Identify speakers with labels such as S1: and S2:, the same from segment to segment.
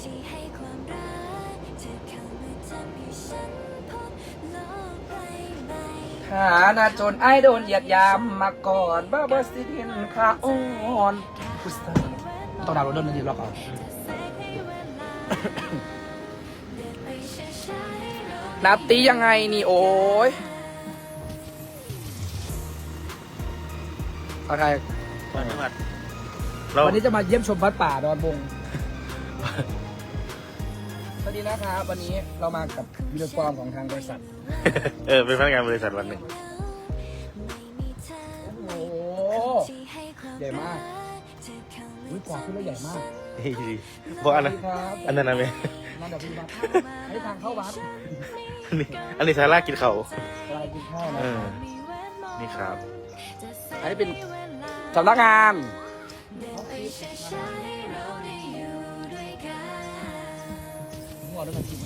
S1: ที่ให้ความรักเธอเข้ามาทำให้ฉันพบโลกใบใหม่
S2: ฐานะจนไอ้ายโดนเหยียดยามมาก่อนบ้าบอสิเห็นขาอ่อนพุสเตอร์ต้องดาวน์โหลดเรื่องนี้รอบก่อนนับตียังไงนี่โอ้ยเอาใคร
S3: จังหวัดเรา
S2: วันนี้จะมาเยี่ยมชมวัดป่าดอนบง สวัสดีนะครับ วันนี้เรามากับยูนิฟอร์มของทางบริษัท
S3: เออเป็นพนักงานบริษัทวันหนึ่ง
S2: โอ้โหใหญ่มากอุ้ยปอดขึ้นแล้วใหญ่มาก
S3: นี่ดีเพราะอัน
S2: สวั
S3: นั้
S2: ส
S3: น
S2: ดีครับ
S3: อันนั้นนะเม
S2: นั่นเดี๋ยวพี่วัดอันนี้ทางเข้าวัด
S3: อันนี้อันนี้ซาร่ากินเขา
S2: อะไรกินข้าวนะ
S3: เออนี่ครับ
S2: อันนี้เป็นสำนักงาน ด้วยกันจริง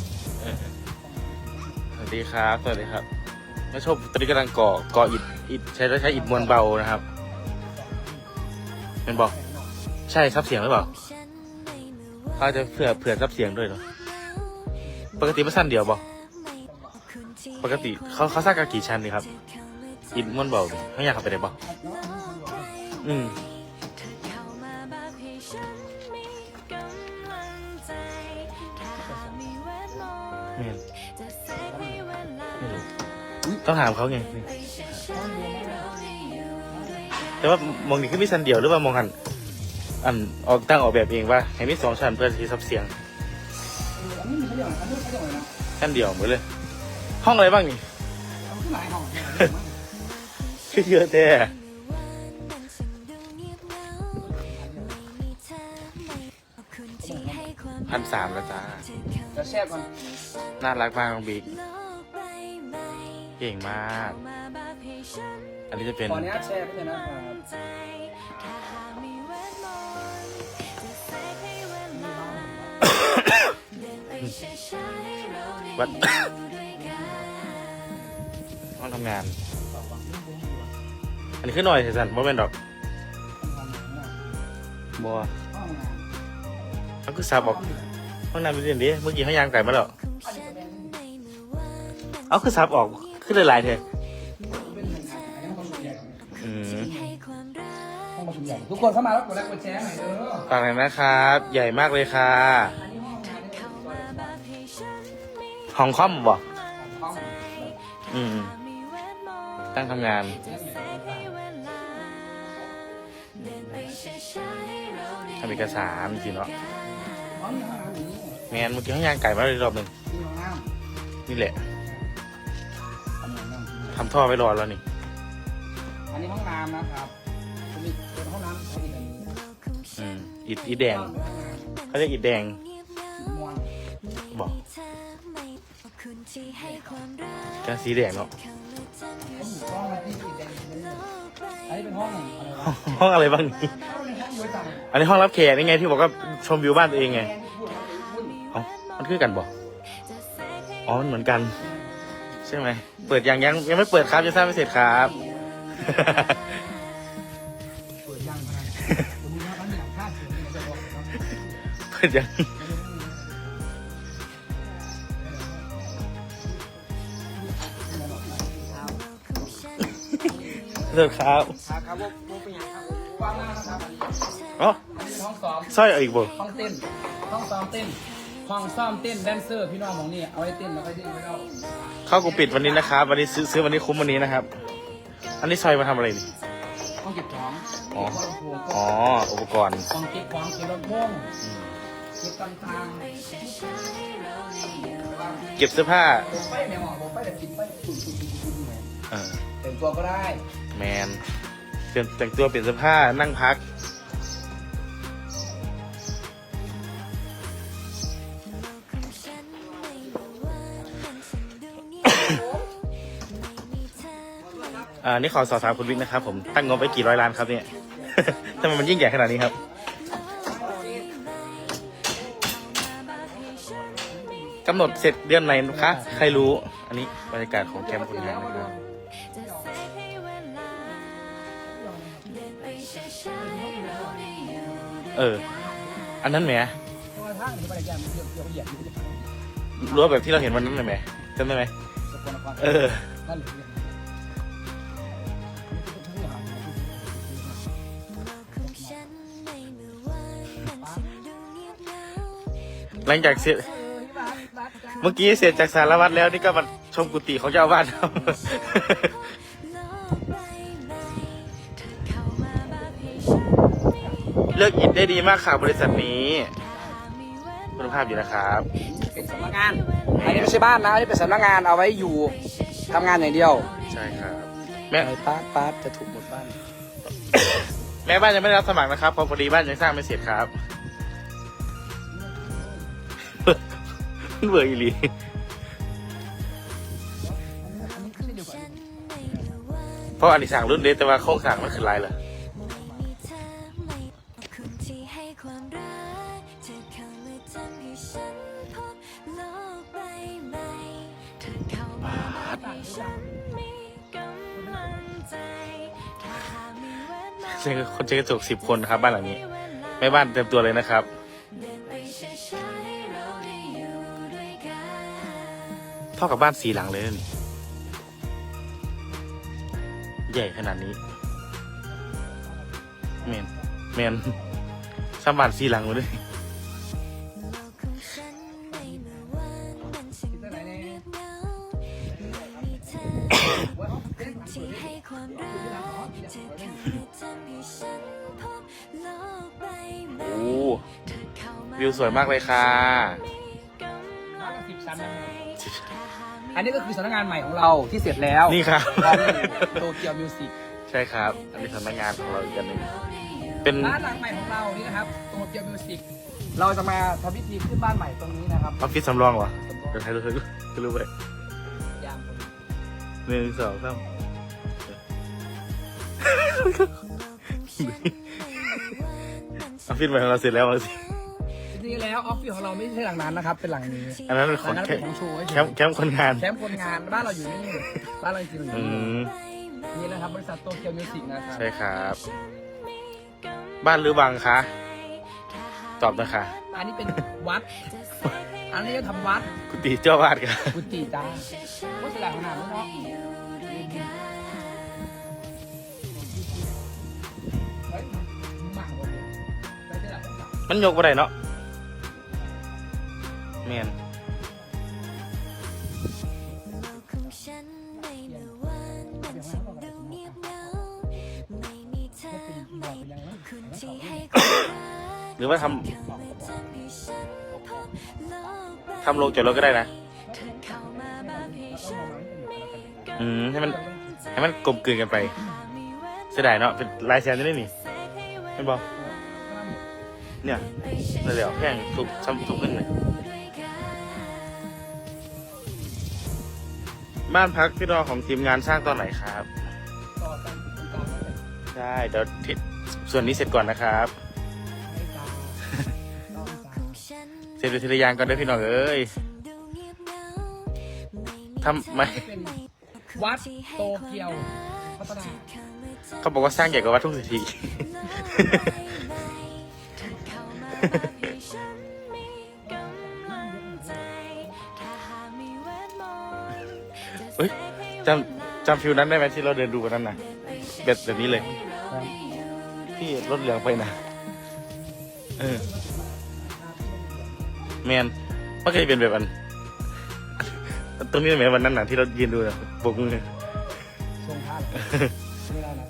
S3: สวัสดีครับ สวัสดีครับมาชมตอนนี้กำลังก่อก่ออิฐอิฐใช้ใช้อิฐมวลเบานะครับเป็นบอกใช่ซับเสียงหรือเปล่าเขาจจะเผื่อเผื่อซับเสียงด้วยเหรอปกติมันสั้นเดียวบอกปกติเขาเขาสร้างกันกี่ชั้นนี่ครับอิฐมวลเบานี่เขาอยากเข้าไปได้บอกอืม ไม่เห็นไม่รู้ต้องถามเขาไงนี่แต่ว่ามองนี่คือมีชั้นเดียวหรือว่ามองหัน อันออกตั้งออกแบบเองว่าให้มีสองชั้นเพื่อที่ซับเสียง
S2: อันนี้มีเขาเรียกว่าอันนี้เขาเรียกว่าอะไรนะ
S3: ชั้นเดียวหมดเลย ห้องอะไรบ้างนี่
S2: เอาขึ้นหลายห้อง
S3: คือเยอะแท้ พันสามแล้วจ้า
S2: จะแช่ก่อน
S3: น่ารักมากน้องบิ๊ก เก่งมาก อันนี้จะเป็น
S2: ขออนุญาตแช่ไปเลยนะครับ
S3: วัดห้องทำงาน อันนี้คือหน่อยเถอะสันบ่เป็นดอกบัว
S2: ห้องงาน
S3: เขาคือซับออกห้องน้ำเป็นเรื่องนี้เมื่อกี้เขายางไก่มาแล้วเอาคือซับออกคือหลายๆเถอะ
S2: เป็นหนึ่งงานอันนี้ห้องประชุมใหญ่
S3: อืม
S2: ห้องประชุมใหญ่ทุกคนเข้ามาแล้วกดไลค์กดแชร์หน่อยเด้อ
S3: ฝากหน่อยนะครับ ใหญ่มากเลยค่ะ
S2: อันนี้ห้องงานนี่เป็นซอย
S3: ห้องคอมบ่
S2: ห้อง
S3: อืม ตั้งทำงาน ทำเอกสารจริงๆเนาะ แมนเมื่อกี้เขายางไก่มาเลยรอบหนึ่ง
S2: มีห้องน้
S3: นี่แหละำ
S2: อันนี้ห้องน้ำ
S3: ทำท่อไว้รอแล้วนี่
S2: อันนี้ห้องน้ำนะครับจะมีเป็นห้องน้ำเขามีแบบนี้
S3: อืมอิดอิดแดงเขาเรียกอิดแดง
S2: มวน
S3: บอกจะสีแดงเนาะ
S2: ห้องมาที่สีแดงอันนี้เป็นห้องอะไรวะ
S3: ห้องอะไรบ้างนี่
S2: ห้องไว้ต่าง
S3: อันนี้ห้องรับแขกนี่ไงที่บอกว่าชมวิวบ้านตัวเองไงเอ้า มันคือกันบอกอ๋อมันเหมือนกัน ใช่ไหม เปิดยังยังยังไม่เปิดครับยังสร้างไม่เสร็จครับ
S2: เปิดยังขนาดผมมีว่าบ้านหลังคาเสียงเนี่ยจะบอกครับ
S3: เปิดยังเลิกครับ
S2: ครับครับว่าว่าเป็นยังครับกว้างมากนะครับอันนี้
S3: อ๋อ
S2: อันนี้เป็นห้องซ้อม
S3: สร้อยเอาอีกบ่
S2: ห้องเต้นห้องซ้อมเต้น ห้องซ้อมเต้นแดนเซอร์พี่น้องของนี่เอาไว้เต้นแล้วก็เต้นไปแล้ว
S3: เข้ากูปิดวันนี้นะครับ วันนี้ซื้อซื้อวันนี้คุ้มวันนี้นะครับ อันนี้ซอยมาทำอะไรนี่
S2: ห้องเก็บของ
S3: อ๋อ
S2: เก็บของ
S3: อ๋อ อุปกรณ์
S2: ห้องเก็บของเก็บรถพ่วงเก็บต่าง
S3: เก็บเสื้อผ้า
S2: ๆผมไปแมวผมไปแต่กินไปตุ่นตุ่นตุ่นตุ่นตุ่น
S3: เออ
S2: แต่งตัวก็ได้
S3: แมนเปลี่ยนแต่งตัวเปลี่ยนเสื้อผ้านั่งพัก อ่านี่ขอสอบถามคุณวิกนะครับผมตั้งงบไปกี่ร้อยล้านครับเนี่ย ทำไมมันยิ่งใหญ่ขนาดนี้ครับ กำหนดเสร็จเดือนไหนคะ ใครรู้ อันนี้บรรยากาศของแคมป์คนงานนะครับเออ อันนั้นแหม
S2: ตัวท่าางหรืออะไรอย่างเดียวเดียวเหยียบอยู่ที่พัง
S3: รู้วแบบที่เราเห็นวันนั้นเลยไหมจำได้ไหม
S2: สกลนคร
S3: เออ
S2: นั่นหลือเนี่ย
S3: หลังจากเสร็จ เมื่อกี้เสร็จจากสารวัตรแล้วนี่ก็มาชมกุฏิของเจ้าอาวาสครับ
S1: โลกใบใหม่เธอเข้ามาแบบให้ฉันมี
S3: เลือกอินได้ดีมากค่ะบริษัทนี้
S1: ถ้ามีแวด
S3: คุณภาพอยู่นะครับ
S2: เป็นสำนักงานอันนี้ไม่ใช่บ้านนะอันนี้เป็นสำนักงานเอาไว้อยู่ทำงานอย่างเดียว
S3: ใช่ครับ แม่
S2: ไอ้ป้าดป้าดจะถูกหมดบ้าน
S3: แม่บ้านยังไม่ได้รับสมัครนะครับเพราะพอดีบ้านยังสร้างไม่เสร็จครับ เบื่ออีหลี
S2: อันนี้ขึ้นได้เดียวกว่า
S1: ฉันในเมื่อวาน
S3: เพราะอันนี้สั่งรุ่นเด็แต่ว่าโครงสั่งมันคือลายเหรอ
S1: มีเธอไม่ขอบคุณที่ให้ความรักเธอเข้ามาทำให้ฉันพบโลกใบใหม่เธอเข้ามาแบบให้ฉันมีกำลังใจถ้าหากมีแวดล้อม
S3: ใช่คนใช้กระจกสิบคนนะครับบ้านหลังนี้แม่บ้านเต็มตัวเลยนะครับ
S1: เท่า
S3: กับบ้านสีหลังเลยนะนี่ใหญ่ขนาดนี้เมนเมนสามบ้านสีหลังเลย
S1: โลกของฉันในเมื่อวานมันช่างดูเงียบเหงาไม่มีเธอคนที่ให้ความรักเธอเข้ามาทำให้ฉันพบโลกใบใหม่
S3: โอ้
S1: เธอเข้ามา
S3: วิวสวยมากเลยค่ะ
S2: อันนี้ก็คือสำนักงานใหม่ของเราที่เสร็จแล้ว
S3: นี่ครับ
S2: โตเกียวมิวสิก
S3: ใช่ครับ อันนี้สำนักงานของเราอีกอันหนึ่งเป็น
S2: ร้านหลังใหม่ของเรานี่นะครับโตเกียวมิวสิกเราจะมาทำพิธีขึ้นบ้านใหม่ตรงนี้นะครับ
S3: ออฟฟิศสำรองเหรอเดี๋ยวใครรู้จะรู้ไป
S2: ยามคน
S3: หนึ่งสองสามออฟฟิศใหม่ของเราเสร็จแล้วสิ
S2: จริ งๆแล้วออฟฟิศของเราไม่ใช่หลังนั้นนะครับ เป็นหลังนี้
S3: อันนั้นเป็น
S2: ห
S3: ข
S2: ลั
S3: องง
S2: นั้น
S3: แค
S2: เป็น
S3: ม
S2: ของโชว์เฉย
S3: แคมป์แคมป์คนงาน
S2: แคมป์คนงานบ้านเราอยู่นี่บ้านเราจริงๆอยู่
S3: อื
S2: นี่
S3: ม
S2: นี่นะครับบริษัทโตเกียวมิวสิกนะครับ
S3: ใช่ครับ บ้านหรือวังคะ ตอบนะคะ
S2: อันนี้เป็นวัด อันนี้จะทำวัด
S3: กุฏิเจ้าวาดค่ะ
S2: กุฏิจ้าก็แสดงขนาดนี้เนาะเฮ้ยมั่งวันนี้ไม่ได้หลับหลับ
S3: มันยกไปได้เนาะ เมียน
S1: ของฉันในเมื่อวานมันช่างดูเงียบเหงาไม่มีเธอไม่คุณที่ให้ความรัก
S3: หรือว่าทำ
S1: เข้ามาทำให้ฉันพบโลกใบ
S3: ทำโรงจอดรถก็ได้นะ
S1: เธอเข้ามาแบบให้ฉันมีกำ
S3: อืม ให้มัน
S1: ลังใจ
S3: ให้มันกลมกลืนกันไป
S1: ถ้ามีแวด
S3: เสียดายเนาะ เป็นลายแซมจะได้นี่
S1: แสงให้เว
S3: เป็น
S1: ลา
S3: บอกเนี่ยนั่นแหละแพงทุกซ้ำทุกขึ้นเลย บ้านพักที่รอของทีมงานสร้างตอนไหนครับ
S2: ต่อกันตรงกลางไม่เป็น
S3: ใช่เดี๋ยวที่ส่วนนี้เสร็จก่อนนะครับ
S2: ไม่ตาต้องตา
S1: ของฉัน
S3: เสร็จไปทีละอย่างก่อนเด้อพี่น้องเอ้ย
S1: ดูเงียบเหงา
S3: ทำไม
S2: เป็นวัดโตเกียวพัฒนา
S3: เขาบอกว่าสร้างใหญ่กว่าวัดทุ่งเศรษฐี เฮ้ยจำจำฟิวนั้นได้ไหมที่เราเดินดูกันนั้นนะแบบแบบนี้เลย ที่รถเหลืองไปนะเออแมนมันก็จะเป็นแบบอันตรงนี้เหมือนวันนั้นน่ะที่เรายืนดูนะโบกมือ
S2: ทรงพระไม่ได้นะ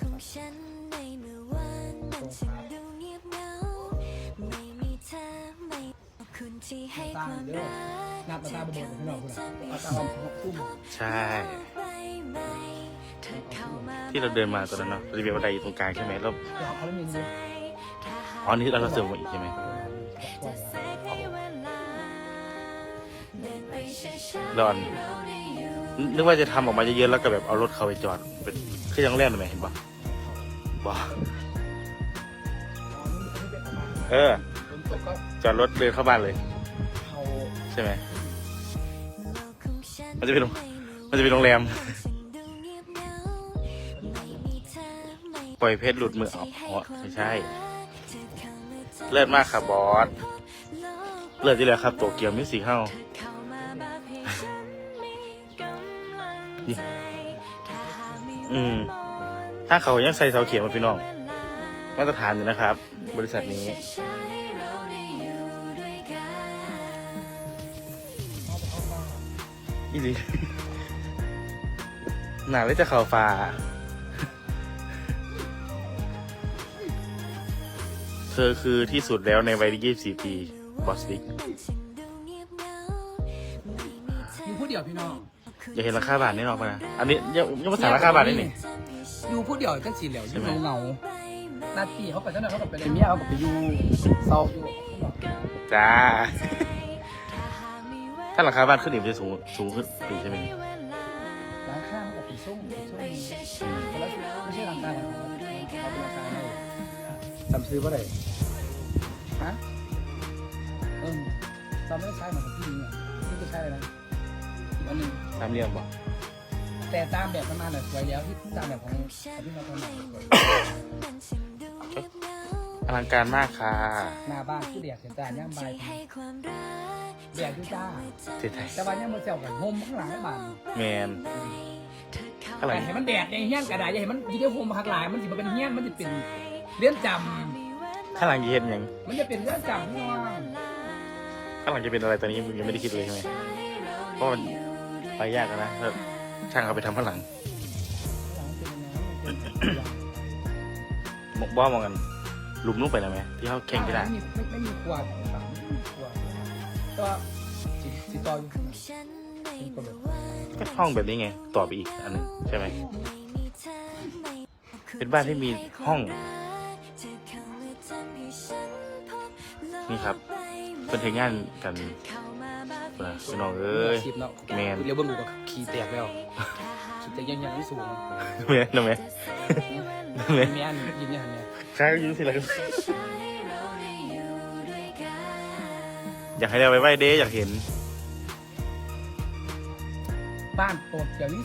S1: ของฉันในเมื่อวานมันช่างดูเงียบเหงาไม่มีเธอไม่ขอบคุณที่ให้ความรัก
S2: ห น้าตาตาบวมพี่น้องคุณอะตาหอมตุ้ม
S3: ใช่
S1: ใบใหม่เธอเข้ามา
S3: ที่เราเดินมาตอนนั้นเนาะเราจะมีบันไดอยู่ตรงกลางใช่ไหมแล้ว
S2: เดี๋ยวเขาไม่มีเยอะ
S3: อ๋อนี่เราเราเสริมมาอีกใช่ไหม
S1: จะแสงให้เวลาเดินไปช้าๆ
S3: รอนนึกว่าจะทำออกมาเยอะๆแล้วก็แบบเอารถเขาไปจอดเป็นคือยังแรกเลยไหมเห็นปะบ้าเออ
S2: ฝนตกก็
S3: จอดรถเดินเข้าบ้านเลย
S2: เขา
S3: ใช่ไหม มันจะเป็นโรงมันจะเป็นโรงแรม ปล่อยเพชรหลุดมือออกอ๋อไม่ใช่ เลิศมากครับบอส เลิศจีเลยครับโตเกียวมิวสิกเฮา
S1: เข้ามาแบบให้ฉันมีกำลังใจถ้าหากมี
S3: อืม
S1: วัน
S3: ถ้าเขายังใส่เสาเขียวมาพี่น้อง
S1: เวลา
S3: มาตรฐานอยู่นะครับ บริษัท
S1: นี้
S3: อีหลีหนาเลยจะเข่าฟ้าเธอคือที่สุดแล้วในวัย 24 ปีบอสบิ๊ก
S2: อยู่ผู้เดียวพี่น้อง
S3: อยากเห็นราคาบาทแน่นอนปะนะ อันนี้ยังยังภาษาราคาบาทได้หนิ
S2: อยู่ผู้เดียวจังสีเหลวอ
S3: ใช่
S2: ยู่
S3: ไหม
S2: เงาๆหน้าที่เขาไปเจ้าหน้าเขาก็ไปเลยเมียเขาก็ไปอยู่เศร้าอยู่
S3: จ้า ถ้าราคาบ้านขึ้นอีกมันจะสูงสูงขึ้นปีใช่ไหมนี่
S2: ร้านข้างเขาก็ไปส่งไปส่งแต่ละไม่ใช่ร้านค้าของเขาเขาเป็นร้านค้าให้จำซื้อว่าอะไรฮะเออจำไม่ได้ใช้เหมือนกับพี่เนี่ยนี่จะใช้อะไรนะอีกอันหนึ่ง
S3: ตามเรียงบอก
S2: แต่ตามแบบประมาณน่ะสวยแล้วที่ตามแบบของพี่มาตอนไหน
S3: อลังการมากค่ะ
S2: หน้าบ้านคือเดียดเสียจานย่างใบแดดด้วยจ้า
S3: เจ๊ไทย
S2: แต่ว่าย่างมือเจ้ากันโฮมข้างหลังบ้าน
S3: แมนอะไร
S2: แต่เห็นมันแดดอย่างเงี้ยกระดาษอย่าเห็นมันยีเดียวโฮมมาข้างหลังมันสิมันเป็นเงี้ยมันจะเป็นเลื่อนจ
S3: ข้างหลังจะเห็นยังำ
S2: มันจะเป็นเลื่อนจำพี่น้อง
S3: ข้างหลังจะเป็นอะไรตอนนี้มึงยังไม่ได้คิดเลยใช่ไหมเพราะมันไปยากแล้วนะแล้วช่างเอาไปทำข้างหลังบอกบ้ามองกัน หลุมลงไปแล้วไหมที่เขาแข่งที่ได้
S2: ไม่มีไม่ไม่มีขวดไม่มีขวดก็สิสิต่ออยู่
S3: ก็ห้องแบบนี้ไงต่อไปอีกอันหนึงใช่ไหมเป็นบ้านที่มีห้อง นี่ครับเป็นเทงานกันเออพี่น้องเอ้ย
S2: สิบเนาะ
S3: แมน
S2: เดี๋ยวเบิ่งดูก็ขี้แตกแล้วขี้แตกยังยังไม่สูง
S3: แมนนะแมนแมน
S2: แม่นยิ้มยังเนี่ย
S3: ใช่ยืนสิละกันอยากให้เราไปไหว้เด้อยากเห็น
S2: บ้านโปรดเกี่ยวนี่